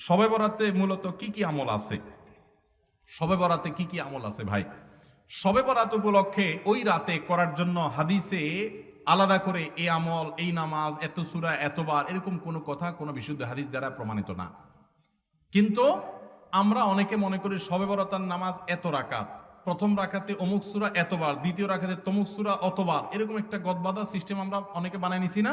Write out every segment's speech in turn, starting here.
সবে বরাতে মূলত কি কি আমল আছে? সবে বরাতে কি কি আমল আছে ভাই? সবে বরাত উপলক্ষে ওই রাতে করার জন্য হাদিসে আলাদা করে এই আমল, এই নামাজ, এত সুরা, এতবার এরকম কোনো কথা, কোনো বিশুদ্ধ হাদিস দ্বারা প্রমাণিত না। কিন্তু আমরা অনেকে মনে করি সবে বরাতার নামাজ এত রাকাত। প্রথম রাখাতে অমুক সুরা এতবার, দ্বিতীয় রাখাতে তমুক সুরা অতবার, এরকম একটা গদবাদা সিস্টেম আমরা অনেকে বানাই নিছি না।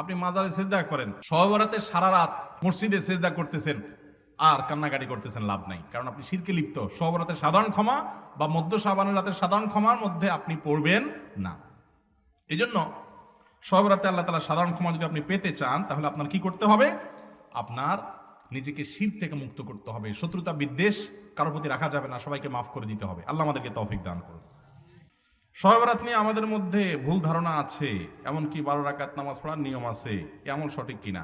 আপনি মাজারে সেজদা করেন। সহবরাতে সারা রাত মসজিদে সেজদা করতেছেন, আর কান্নাকাটি করতেছেন, লাভ নাই। কারণ আপনি শিরকে লিপ্ত। সহবরাতে সাধারণ ক্ষমা বা মধ্য সাবানের রাতের সাধারণ ক্ষমার মধ্যে আপনি পড়বেন না। এই জন্য সহবরাতে আল্লাহ তালা সাধারণ ক্ষমা যদি আপনি পেতে চান, তাহলে আপনার কি করতে হবে? আপনার নিজেকে শির থেকে মুক্ত করতে হবে। শত্রুতা বিদ্বেষ কারোর প্রতি রাখা যাবে না, সবাইকে মাফ করে দিতে হবে। আল্লাহ আমাদেরকে তৌফিক দান করুন। সহবরাত নিয়ে আমাদের মধ্যে ভুল ধারণা আছে, এমনকি বারো রাকাত নামাজ পড়ার নিয়ম আছে এমন সঠিক কিনা?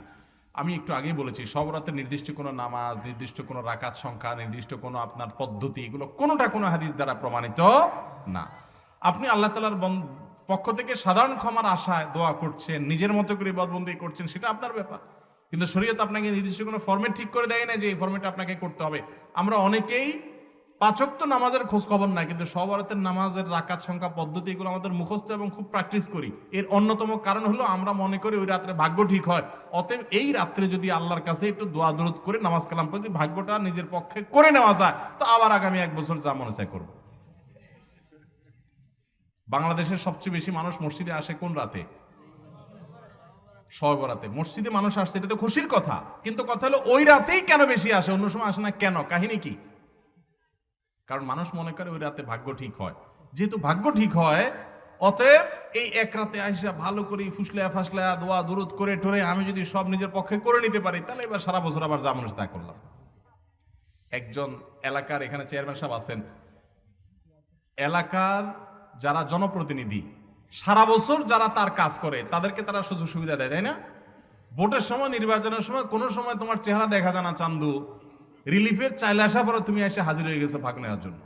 আমি একটু আগেই বলেছি সবরাতের নির্দিষ্ট কোনো নামাজ, নির্দিষ্ট কোনো রাকাত সংখ্যা, নির্দিষ্ট কোনো আপনার পদ্ধতি, এগুলো কোনোটা কোনো হাদিস দ্বারা প্রমাণিত না। আপনি আল্লাহ তালার পক্ষ থেকে সাধারণ ক্ষমার আশায় দোয়া করছেন, নিজের মতো করে বদবন্দি করছেন, সেটা আপনার ব্যাপার। কিন্তু শরীয়ত আপনাকে নির্দিষ্ট কোনো ফর্মেট ঠিক করে দেয় না যে এই ফর্মেটটা আপনাকে করতে হবে। আমরা অনেকেই পাচক তো নামাজের খোঁজ খবর নাই, কিন্তু সবরাতের নামাজের রাকাত সংখ্যা পদ্ধতি এগুলো আমাদের মুখস্থ এবং খুব প্র্যাকটিস করি। এর অন্যতম কারণ হলো আমরা মনে করি ওই রাত্রে ভাগ্য ঠিক হয়। অতএব এই রাত্রে যদি আল্লাহর কাছে একটু দোয়া দরদ করে নামাজ কালাম পড়ি ভাগ্যটা নিজের পক্ষে করে নেওয়া যায়, তো আবার আগামী এক বছর যা মনে চায় করব। বাংলাদেশের সবচেয়ে বেশি মানুষ মসজিদে আসে কোন রাতে? সবরাতে মসজিদে মানুষ আসছে, এটা তো খুশির কথা। কিন্তু কথা হলো ওই রাতেই কেন বেশি আসে? অন্য সময় আসে না কেন? কাহিনী কি? কারণ মানুষ মনে করে ওই রাতে ভাগ্য ঠিক হয়। যেহেতু ভাগ্য ঠিক হয়, অতএব এই এক রাতে আইসা ভালো করে ফুসলে ফাসলা দোয়া দূরত করে টরে আমি যদি সব নিজের পক্ষে করে নিতে পারি, তাহলে এবার সারা বছর আবার যা মানুষ তা করলাম। একজন এলাকার এখানে চেয়ারম্যান সাহেব আছেন। এলাকার যারা জনপ্রতিনিধি, সারা বছর যারা তার কাজ করে, তাদেরকে তারা সুযোগ সুবিধা দেয়, তাই না? ভোটের সময়, নির্বাচনের সময় কোনো সময় তোমার চেহারা দেখা যায় না, চান্দু। রিলিফের চাইলে আসা পরে তুমি এসে হাজির হয়ে গেছো ভাগ নেওয়ার জন্য।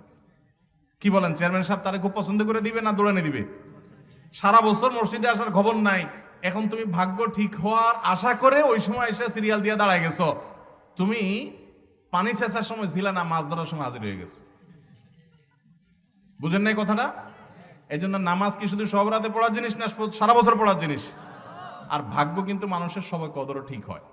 কি বলেন, চেয়ারম্যান সাহেব তারা খুব পছন্দ করে দিবে না দৌড়ানি দিবে? সারা বছর মসজিদে আসার খবর নাই। এখন তুমি ভাগ্য ঠিক হওয়ার আশা করে ওই সময় এসে সিরিয়াল দিয়ে দাঁড়ায় গেছো। তুমি পানি চেঁচার সময় ছিল না, মাছ ধরার সময় হাজির হয়ে গেছো। বুঝেন নাই কথাটা? এই জন্য নামাজ কি শুধু সব রাতে পড়ার জিনিস না, সারা বছর পড়ার জিনিস? আর ভাগ্য কিন্তু মানুষের সবাই কদরও ঠিক হয়।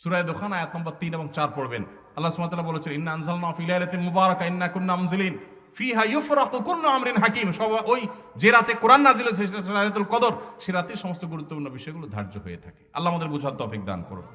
সুরায় দোকান আয়াত নম্বর তিন এবং চার পড়বেন। আল্লাহ সুমাতাল্লাহ বলেছেন, ইন্না আনজালনা ফি লাইলাতিন মুবারাকা, ইন্না কুন্না মুনজিলিন ফিহা ইউফরাকু কুল্লু আমরিন হাকিম। সব ওই যে রাতে কোরআন নাজিল হয়েছে, সেটা কদর, সে রাতে সমস্ত গুরুত্বপূর্ণ বিষয়গুলো ধার্য হয়ে থাকে। আল্লাহ আমাদের বুঝার তৌফিক দান করুন।